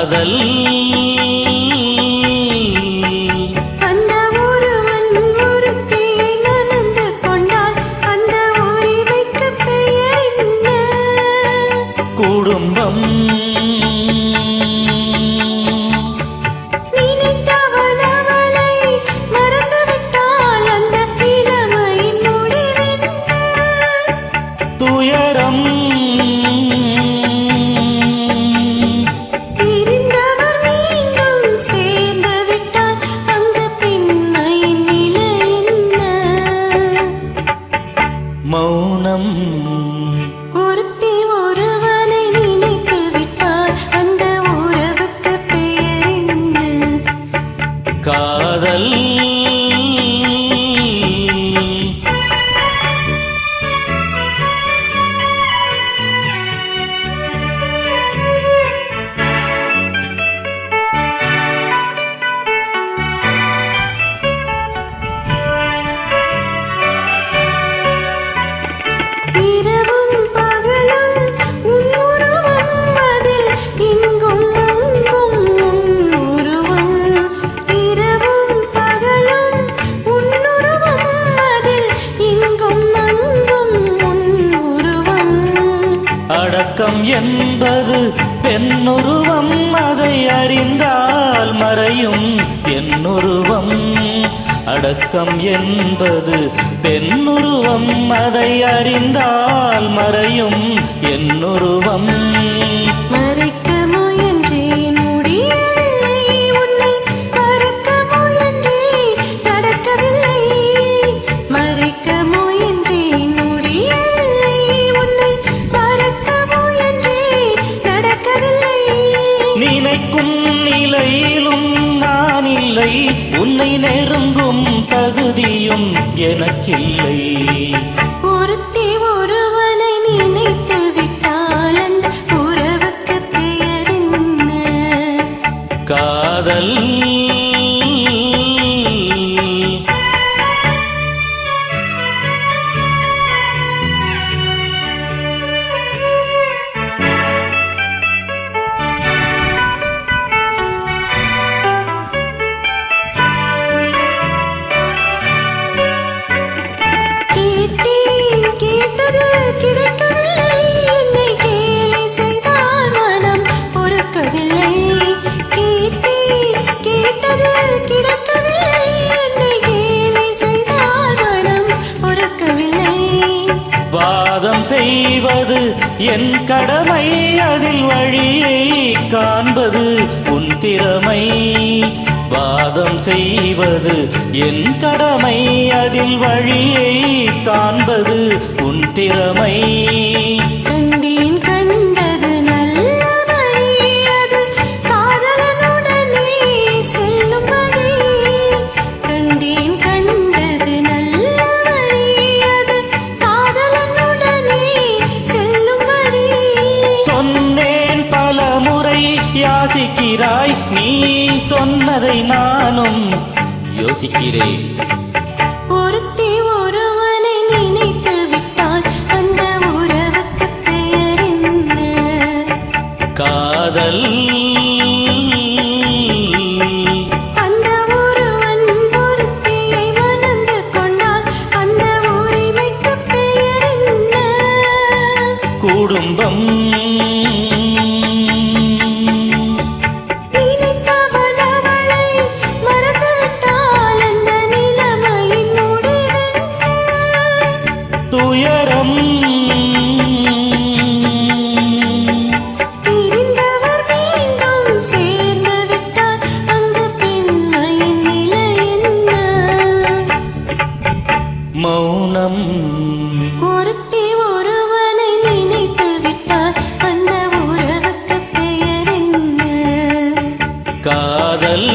காதல் என்பது பெண்ணுருவம் அதை அறிந்தால் மறையும் என்னுருவம். அடக்கம் என்பது பெண்ணுருவம் அதை அறிந்தால் மறையும் என்னுருவம். உன்னை நெருங்கும் தகுதியும் எனக்கில்லை. ஒருத்தி ஒருவனை நினைத்து விட்டால் அந்த உறவுக்கு பெயர் காதல் வாதம் செய்வது என் கடமை அதில் வழியை காண்பது உன் திற வாதம் செய்வது என் கடமை அதில் வழியை காண்பது உன் திறமை. யாசிக்கிறாய்? நீ சொன்னதை நானும் யோசிக்கிறேன். ஒருத்தி ஒருவனை நினைத்து விட்டால் அந்த உறவுக்கு பெயர் என்ன? காதல். அந்த ஒருத்தி ஒருவனை நினைத்து விட்டால் அந்த உறவுக்கு பெயர் என்ன? காதல்